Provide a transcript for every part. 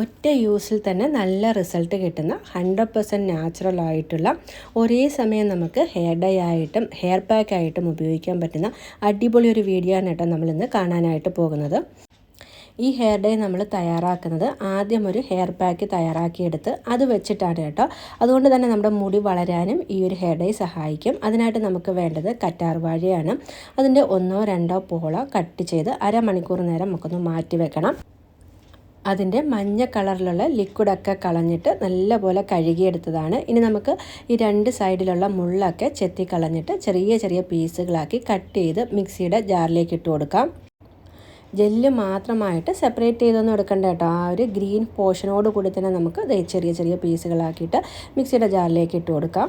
ഒറ്റ യൂസിൽ തന്നെ നല്ല റിസൾട്ട് കിട്ടുന്ന ഹൺഡ്രഡ് പെർസെന്റ് നാച്ചുറൽ ആയിട്ടുള്ള ഒരേ സമയം നമുക്ക് ഹെയർ ഡൈ ആയിട്ടും ഹെയർ പാക്ക് ആയിട്ടും ഉപയോഗിക്കാൻ പറ്റുന്ന അടിപൊളി ഒരു വീഡിയോ ആണ് കേട്ടോ നമ്മളിന്ന് കാണാനായിട്ട് പോകുന്നത്. ഈ ഹെയർ ഡൈ നമ്മൾ തയ്യാറാക്കുന്നത് ആദ്യം ഒരു ഹെയർ പാക്ക് തയ്യാറാക്കിയെടുത്ത് അത് വെച്ചിട്ടാണ് കേട്ടോ. അതുകൊണ്ട് തന്നെ നമ്മുടെ മുടി വളരാനും ഈ ഒരു ഹെയർ ഡൈ സഹായിക്കും. അതിനായിട്ട് നമുക്ക് വേണ്ടത് കറ്റാർ വാഴയാണ്. അതിന്റെ ഒന്നോ രണ്ടോ പോള കട്ട് ചെയ്ത് അരമണിക്കൂർ നേരം നമുക്കൊന്ന് മാറ്റി വെക്കണം. അതിന്റെ മഞ്ഞ കളറിലുള്ള ലിക്വിഡൊക്കെ കളഞ്ഞിട്ട് നല്ലപോലെ കഴുകിയെടുത്തതാണ്. ഇനി നമുക്ക് ഈ രണ്ട് സൈഡിലുള്ള മുള്ളൊക്കെ ചെത്തി കളഞ്ഞിട്ട് ചെറിയ ചെറിയ പീസുകളാക്കി കട്ട് ചെയ്ത് മിക്സിയുടെ ജാറിലേക്ക് ഇട്ട് കൊടുക്കാം. ജെല്ല് മാത്രമായിട്ട് സെപ്പറേറ്റ് ചെയ്തൊന്നും എടുക്കണ്ട കേട്ടോ. ആ ഒരു ഗ്രീൻ പോർഷനോട് കൂടി തന്നെ നമുക്ക് ചെറിയ ചെറിയ പീസുകളാക്കിയിട്ട് മിക്സിയുടെ ജാറിലേക്ക് ഇട്ട് കൊടുക്കാം.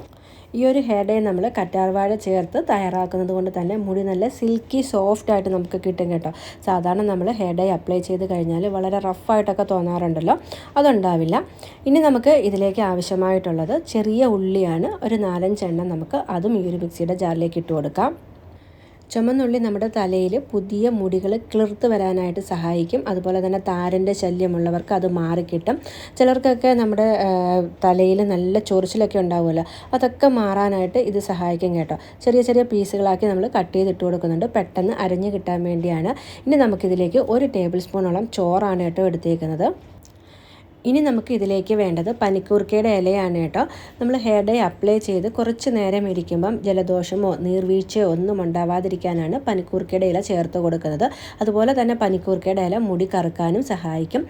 ഈ ഒരു ഹെയർ ഡേ നമ്മൾ കറ്റാർവാഴ ചേർത്ത് തയ്യാറാക്കുന്നത് കൊണ്ട് തന്നെ മുടി നല്ല സിൽക്കി സോഫ്റ്റ് ആയിട്ട് നമുക്ക് കിട്ടും കേട്ടോ. സാധാരണ നമ്മൾ ഹെയർ ഡേ അപ്ലൈ ചെയ്ത് കഴിഞ്ഞാൽ വളരെ റഫായിട്ടൊക്കെ തോന്നാറുണ്ടല്ലോ. അതുണ്ടാവില്ല. ഇനി നമുക്ക് ഇതിലേക്ക് ആവശ്യമായിട്ടുള്ളത് ചെറിയ ഉള്ളിയാണ്. ഒരു നാലഞ്ചെണ്ണം നമുക്ക് അതും ഈ ഒരു മിക്സിയുടെ ജാറിലേക്ക് ഇട്ട് കൊടുക്കാം. ചുമന്നുള്ളി നമ്മുടെ തലയിൽ പുതിയ മുടികൾ കിളിർത്ത് വരാനായിട്ട് സഹായിക്കും. അതുപോലെ തന്നെ താരന്റെ ശല്യമുള്ളവർക്ക് അത് മാറിക്കിട്ടും ചിലർക്കൊക്കെ നമ്മുടെ തലയിൽ നല്ല ചൊറിച്ചിലൊക്കെ ഉണ്ടാവുമല്ലോ അതൊക്കെ മാറാനായിട്ട് ഇത് സഹായിക്കും കേട്ടോ. ചെറിയ ചെറിയ പീസുകളാക്കി നമ്മൾ കട്ട് ചെയ്തിട്ട് കൊടുക്കുന്നുണ്ട്. പെട്ടെന്ന് അരഞ്ഞു കിട്ടാൻ വേണ്ടിയാണ്. ഇനി നമുക്കിതിലേക്ക് ഒരു ടേബിൾ സ്പൂണോളം ചോറാണ് കേട്ടോ എടുത്തേക്കുന്നത്. ഇനി നമുക്ക് ഇതിലേക്ക് വേണ്ടത് പനിക്കൂർക്കയുടെ ഇലയാണ് കേട്ടോ. നമ്മൾ ഹെയർ ഡൈ അപ്ലൈ ചെയ്ത് കുറച്ച് നേരം ഇരിക്കുമ്പം ജലദോഷമോ നീർവീഴ്ചയോ ഒന്നും ഉണ്ടാവാതിരിക്കാനാണ് പനിക്കൂർക്കയുടെ ഇല ചേർത്ത് കൊടുക്കുന്നത്. അതുപോലെ തന്നെ പനിക്കൂർക്കയുടെ ഇല മുടി കറുക്കാനും സഹായിക്കും.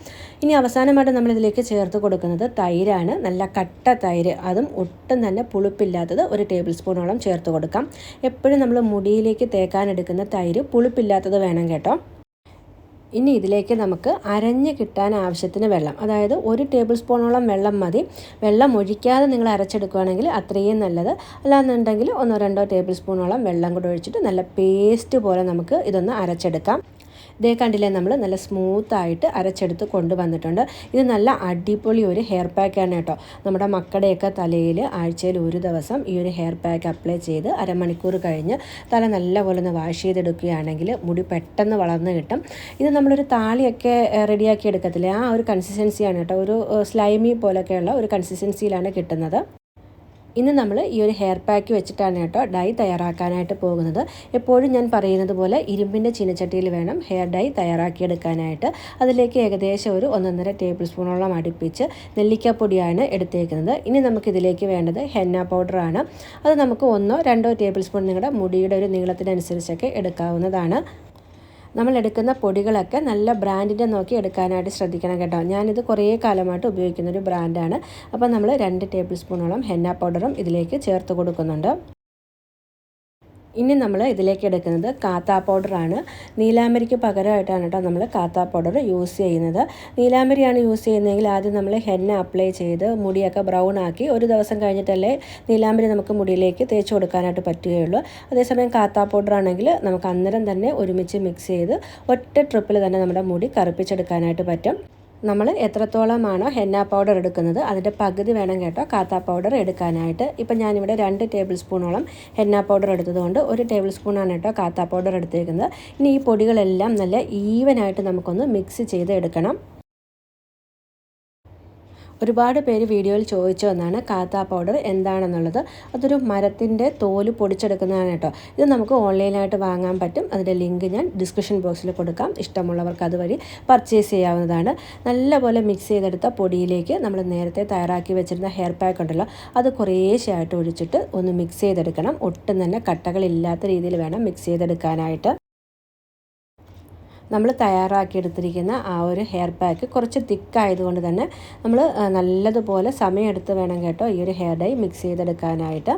ഇനി അവസാനമായിട്ട് നമ്മൾ ഇതിലേക്ക് ചേർത്ത് കൊടുക്കുന്നത് തൈരാണ്. നല്ല കട്ട തൈര്. അതും ഒട്ടും തന്നെ പുളിപ്പില്ലാത്തത് ഒരു ടേബിൾ സ്പൂണോളം ചേർത്ത് കൊടുക്കാം. എപ്പോഴും നമ്മൾ മുടിയിലേക്ക് തേക്കാനെടുക്കുന്ന തൈര് പുളിപ്പില്ലാത്തത് വേണം കേട്ടോ. ഇനി ഇതിലേക്ക് നമുക്ക് അരഞ്ഞ് കിട്ടാൻ ആവശ്യത്തിന് വെള്ളം അതായത് ഒരു ടേബിൾ സ്പൂണോളം വെള്ളം മതി. വെള്ളം ഒഴിക്കാതെ നിങ്ങൾ അരച്ചെടുക്കുകയാണെങ്കിൽ അത്രയും നല്ലത്. അല്ലാന്നുണ്ടെങ്കിൽ ഒന്നോ രണ്ടോ ടേബിൾ സ്പൂണോളം വെള്ളം കൂടെ ഒഴിച്ചിട്ട് നല്ല പേസ്റ്റ് പോലെ നമുക്ക് ഇതൊന്ന് അരച്ചെടുക്കാം. ഇതേ കണ്ടില്ലേ നമ്മൾ നല്ല സ്മൂത്തായിട്ട് അരച്ചെടുത്ത് കൊണ്ടുവന്നിട്ടുണ്ട്. ഇത് നല്ല അടിപൊളി ഒരു ഹെയർ പാക്കാണ് കേട്ടോ. നമ്മുടെ മക്കളുടെയൊക്കെ തലയിൽ ആഴ്ചയിൽ ഒരു ദിവസം ഈ ഒരു ഹെയർ പാക്ക് അപ്ലൈ ചെയ്ത് അരമണിക്കൂർ കഴിഞ്ഞ് തല നല്ലപോലെ ഒന്ന് വാഷ് ചെയ്തെടുക്കുകയാണെങ്കിൽ മുടി പെട്ടെന്ന് വളർന്ന് കിട്ടും. ഇത് നമ്മളൊരു താളിയൊക്കെ റെഡിയാക്കി എടുക്കത്തില്ലേ? ആ ഒരു കൺസിസ്റ്റൻസിയാണ് കേട്ടോ. ഒരു സ്ലൈമി പോലൊക്കെയുള്ള ഒരു കൺസിസ്റ്റൻസിയിലാണ് കിട്ടുന്നത്. ഇന്ന് നമ്മൾ ഈ ഒരു ഹെയർ പാക്ക് വെച്ചിട്ടാണ് കേട്ടോ ഡൈ തയ്യാറാക്കാനായിട്ട് പോകുന്നത്. എപ്പോഴും ഞാൻ പറയുന്നത് പോലെ ഇരുമ്പിന്റെ ചീനച്ചട്ടിയിൽ വേണം ഹെയർ ഡൈ തയ്യാറാക്കിയെടുക്കാനായിട്ട്. അതിലേക്ക് ഏകദേശം ഒരു ഒന്നൊന്നര ടേബിൾ സ്പൂണോളം അടുപ്പിച്ച് നെല്ലിക്കപ്പൊടിയാണ് എടുത്തേക്കുന്നത്. ഇനി നമുക്കിതിലേക്ക് വേണ്ടത് ഹെന്ന പൗഡറാണ് അത് നമുക്ക് ഒന്നോ രണ്ടോ ടേബിൾ സ്പൂൺ നിങ്ങളുടെ മുടിയുടെ ഒരു നീളത്തിനനുസരിച്ചൊക്കെ എടുക്കാവുന്നതാണ്. നമ്മൾ എടുക്കുന്ന പൊടികളൊക്കെ നല്ല ബ്രാൻഡിന്റെ നോക്കി എടുക്കാനായിട്ട് ശ്രദ്ധിക്കണം കേട്ടോ. ഞാനിത് കുറേ കാലമായിട്ട് ഉപയോഗിക്കുന്ന ഒരു ബ്രാൻഡാണ്. അപ്പോൾ നമ്മൾ രണ്ട് ടേബിൾ സ്പൂണോളം ഹെന്ന പൗഡറും ഇതിലേക്ക് ചേർത്ത് കൊടുക്കുന്നുണ്ട്. ഇനി നമ്മൾ ഇതിലേക്ക് എടുക്കുന്നത് കാത്താ പൗഡറാണ് നീലാമരിക്ക് പകരമായിട്ടാണ് കേട്ടോ നമ്മൾ കാത്താ പൗഡർ യൂസ് ചെയ്യുന്നത്. നീലാമരിയാണ് യൂസ് ചെയ്യുന്നതെങ്കിൽ ആദ്യം നമ്മൾ ഹെന്ന അപ്ലൈ ചെയ്ത് മുടിയൊക്കെ ബ്രൗൺ ആക്കി ഒരു ദിവസം കഴിഞ്ഞിട്ടല്ലേ നീലാമരി നമുക്ക് മുടിയിലേക്ക് തേച്ച് കൊടുക്കാനായിട്ട് പറ്റുകയുള്ളൂ. അതേസമയം കാത്താ പൗഡർ ആണെങ്കിൽ നമുക്ക് അന്നേരം തന്നെ ഒരുമിച്ച് മിക്സ് ചെയ്ത് ഒറ്റ ട്രിപ്പിൽ തന്നെ നമ്മുടെ മുടി കറുപ്പിച്ചെടുക്കാനായിട്ട് പറ്റും. നമ്മൾ എത്രത്തോളമാണോ ഹെന്ന പൗഡർ എടുക്കുന്നത് അതിന്റെ പകുതി വേണം കേട്ടോ കാത്ത പൗഡർ എടുക്കാനായിട്ട്. ഇപ്പം ഞാനിവിടെ രണ്ട് ടേബിൾ സ്പൂണോളം ഹെന്ന പൗഡർ എടുത്തതുകൊണ്ട് ഒരു ടേബിൾ സ്പൂണാണ് കേട്ടോ കാത്ത പൗഡർ എടുത്തേക്കുന്നത്. ഇനി ഈ പൊടികളെല്ലാം നല്ല ഈവനായിട്ട് നമുക്കൊന്ന് മിക്സ് ചെയ്ത് എടുക്കണം ഒരുപാട് പേര് വീഡിയോയിൽ ചോദിച്ചു കാത്ത പൗഡർ എന്താണെന്നുള്ളത്. അതൊരു മരത്തിന്റെ തോൽ പൊടിച്ചെടുക്കുന്നതാണ് കേട്ടോ. ഇത് നമുക്ക് ഓൺലൈനായിട്ട് വാങ്ങാൻ പറ്റും. അതിന്റെ ലിങ്ക് ഞാൻ ഡിസ്ക്രിപ്ഷൻ ബോക്സിൽ കൊടുക്കാം. ഇഷ്ടമുള്ളവർക്ക് അതുവഴി പർച്ചേസ് ചെയ്യാവുന്നതാണ്. നല്ലപോലെ മിക്സ് ചെയ്തെടുത്ത പൊടിയിലേക്ക് നമ്മൾ നേരത്തെ തയ്യാറാക്കി വെച്ചിരുന്ന ഹെയർ പാക്ക് ഉണ്ടല്ലോ അത് കുറേശ്ശെ ആയിട്ട് ഒഴിച്ചിട്ട് ഒന്ന് മിക്സ് ചെയ്തെടുക്കണം. ഒട്ടും തന്നെ കട്ടകളില്ലാത്ത രീതിയിൽ വേണം മിക്സ് ചെയ്തെടുക്കാനായിട്ട്. നമ്മൾ തയ്യാറാക്കിയെടുത്തിരിക്കുന്ന ആ ഒരു ഹെയർ പാക്ക് കുറച്ച് തിക്കായതുകൊണ്ട് തന്നെ നമ്മൾ നല്ലതുപോലെ സമയമെടുത്ത് വേണം കേട്ടോ ഈ ഒരു ഹെയർ ഡൈ മിക്സ് ചെയ്തെടുക്കാനായിട്ട്.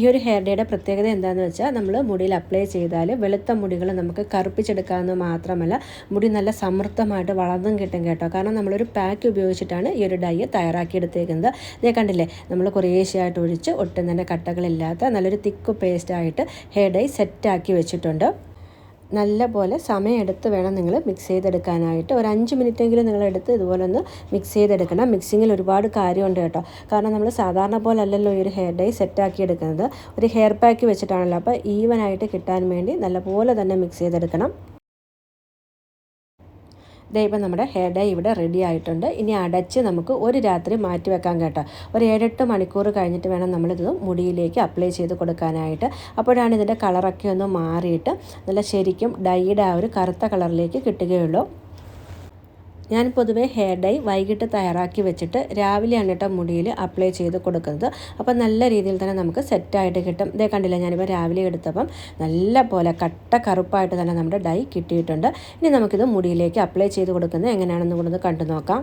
ഈ ഒരു ഹെയർ ഡേയുടെ പ്രത്യേകത എന്താണെന്ന് വെച്ചാൽ നമ്മൾ മുടിയിൽ അപ്ലൈ ചെയ്താൽ വെളുത്ത മുടികൾ നമുക്ക് കറുപ്പിച്ചെടുക്കാമെന്ന് മാത്രമല്ല മുടി നല്ല സമൃദ്ധമായിട്ട് വളർന്നും കിട്ടും കേട്ടോ. കാരണം നമ്മളൊരു പാക്ക് ഉപയോഗിച്ചിട്ടാണ് ഈ ഒരു ഡൈ തയ്യാറാക്കിയെടുത്തേക്കുന്നത്. ഇതേ കണ്ടില്ലേ നമ്മൾ കുറേശ്ശെയായിട്ട് ഒഴിച്ച് ഒട്ടും തന്നെ കട്ടകളില്ലാത്ത നല്ലൊരു തിക്ക് പേസ്റ്റായിട്ട് ഹെയർ ഡൈ സെറ്റാക്കി വെച്ചിട്ടുണ്ട്. നല്ല പോലെ സമയമെടുത്ത് വേണം നിങ്ങൾ മിക്സ് ചെയ്തെടുക്കാനായിട്ട്. ഒരു അഞ്ച് മിനിറ്റെങ്കിലും നിങ്ങളെടുത്ത് ഇതുപോലെ ഒന്ന് മിക്സ് ചെയ്തെടുക്കണം. മിക്സിങ്ങിൽ ഒരുപാട് കാര്യമുണ്ട് കേട്ടോ. കാരണം നമ്മൾ സാധാരണ പോലെ അല്ലല്ലോ ഈ ഒരു ഹെയർ ഡൈ സെറ്റാക്കി എടുക്കുന്നത്. ഒരു ഹെയർ പാക്ക് വെച്ചിട്ടാണല്ലോ. അപ്പോൾ ഈവനായിട്ട് കിട്ടാൻ വേണ്ടി നല്ലപോലെ തന്നെ മിക്സ് ചെയ്തെടുക്കണം. ഇപ്പം നമ്മുടെ ഹെയർ ഡൈ ഇവിടെ റെഡി ആയിട്ടുണ്ട്. ഇനി അടച്ച് നമുക്ക് ഒരു രാത്രി മാറ്റി വെക്കാൻ കേട്ടോ. ഒരു ഏഴെട്ട് മണിക്കൂർ കഴിഞ്ഞിട്ട് വേണം നമ്മളിത് മുടിയിലേക്ക് അപ്ലൈ ചെയ്ത് കൊടുക്കാനായിട്ട്. അപ്പോഴാണ് ഇതിന്റെ കളറൊക്കെ ഒന്ന് മാറിയിട്ട് നല്ല ശരിക്കും ഡൈയുടെ ആ ഒരു കറുത്ത കളറിലേക്ക് കിട്ടുകയുള്ളൂ. ഞാൻ പൊതുവേ ഹെയർ ഡൈ വൈകിട്ട് തയ്യാറാക്കി വെച്ചിട്ട് രാവിലെയാണ് കേട്ടോ മുടിയിൽ അപ്ലൈ ചെയ്ത് കൊടുക്കുന്നത്. അപ്പോൾ നല്ല രീതിയിൽ തന്നെ നമുക്ക് സെറ്റായിട്ട് കിട്ടും. ഇതേ കണ്ടില്ല ഞാനിപ്പോൾ രാവിലെ എടുത്തപ്പം നല്ല പോലെ കട്ട കറുപ്പായിട്ട് തന്നെ നമ്മുടെ ഡൈ കിട്ടിയിട്ടുണ്ട്. ഇനി നമുക്കിത് മുടിയിലേക്ക് അപ്ലൈ ചെയ്ത് കൊടുക്കുന്നത് എങ്ങനെയാണെന്ന് കൂടെ ഒന്ന് കണ്ടു നോക്കാം.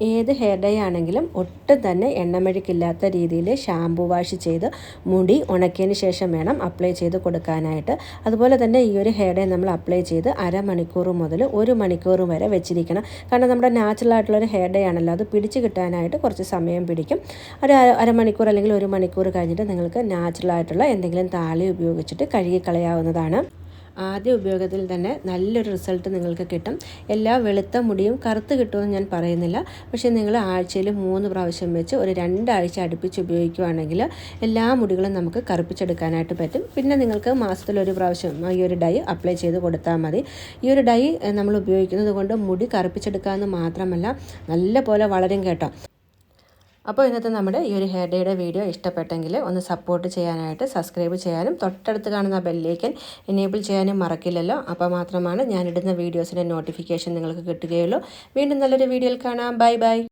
ഏത് ഹെയർ ഡൈ ആണെങ്കിലും ഒട്ടും തന്നെ എണ്ണമെഴുക്കില്ലാത്ത രീതിയിൽ ഷാംപൂ വാഷ് ചെയ്ത് മുടി ഉണക്കിയതിന് ശേഷം വേണം അപ്ലൈ ചെയ്ത് കൊടുക്കാനായിട്ട്. അതുപോലെ തന്നെ ഈ ഒരു ഹെയർ ഡൈ നമ്മൾ അപ്ലൈ ചെയ്ത് അരമണിക്കൂർ മുതൽ ഒരു മണിക്കൂർ വരെ വെച്ചിരിക്കണം. കാരണം നമ്മുടെ നാച്ചുറൽ ആയിട്ടുള്ള ഒരു ഹെയർ ഡൈ ആണല്ലോ അത് പിടിച്ച് കിട്ടാനായിട്ട് കുറച്ച് സമയം പിടിക്കും. ഒരു അര- അരമണിക്കൂർ അല്ലെങ്കിൽ ഒരു മണിക്കൂർ കഴിഞ്ഞിട്ട് നിങ്ങൾക്ക് നാച്ചുറൽ ആയിട്ടുള്ള എന്തെങ്കിലും താളി ഉപയോഗിച്ചിട്ട് കഴുകി കളയാവുന്നതാണ് ആദ്യ ഉപയോഗത്തിൽ തന്നെ നല്ലൊരു റിസൾട്ട് നിങ്ങൾക്ക് കിട്ടും. എല്ലാ വെളുത്ത മുടിയും കറുത്ത് കിട്ടുമെന്ന് ഞാൻ പറയുന്നില്ല. പക്ഷേ നിങ്ങൾ ആഴ്ചയിൽ മൂന്ന് പ്രാവശ്യം വെച്ച് ഒരു രണ്ടാഴ്ച അടുപ്പിച്ച് ഉപയോഗിക്കുകയാണെങ്കിൽ എല്ലാ മുടികളും നമുക്ക് കറുപ്പിച്ചെടുക്കാനായിട്ട് പറ്റും. പിന്നെ നിങ്ങൾക്ക് മാസത്തിൽ ഒരു പ്രാവശ്യം ഈ ഒരു ഡൈ അപ്ലൈ ചെയ്ത് കൊടുത്താൽ മതി. ഈ ഒരു ഡൈ നമ്മൾ ഉപയോഗിക്കുന്നത് കൊണ്ട് മുടി കറുപ്പിച്ചെടുക്കാമെന്ന് മാത്രമല്ല നല്ല പോലെ വളരും കേട്ടോ. അപ്പോൾ ഇന്നത്തെ നമ്മുടെ ഈ ഒരു ഹെയർ ഡേയുടെ വീഡിയോ ഇഷ്ടപ്പെട്ടെങ്കിൽ ഒന്ന് സപ്പോർട്ട് ചെയ്യാനായിട്ട് സബ്സ്ക്രൈബ് ചെയ്യാനും തൊട്ടടുത്ത് കാണുന്ന ബെല്ലേക്കൻ എനേബിൾ ചെയ്യാനും മറക്കില്ലല്ലോ. അപ്പോൾ മാത്രമാണ് ഞാനിടുന്ന വീഡിയോസിന്റെ നോട്ടിഫിക്കേഷൻ നിങ്ങൾക്ക് കിട്ടുകയുള്ളൂ. വീണ്ടും നല്ലൊരു വീഡിയോയിൽ കാണാം. Bye bye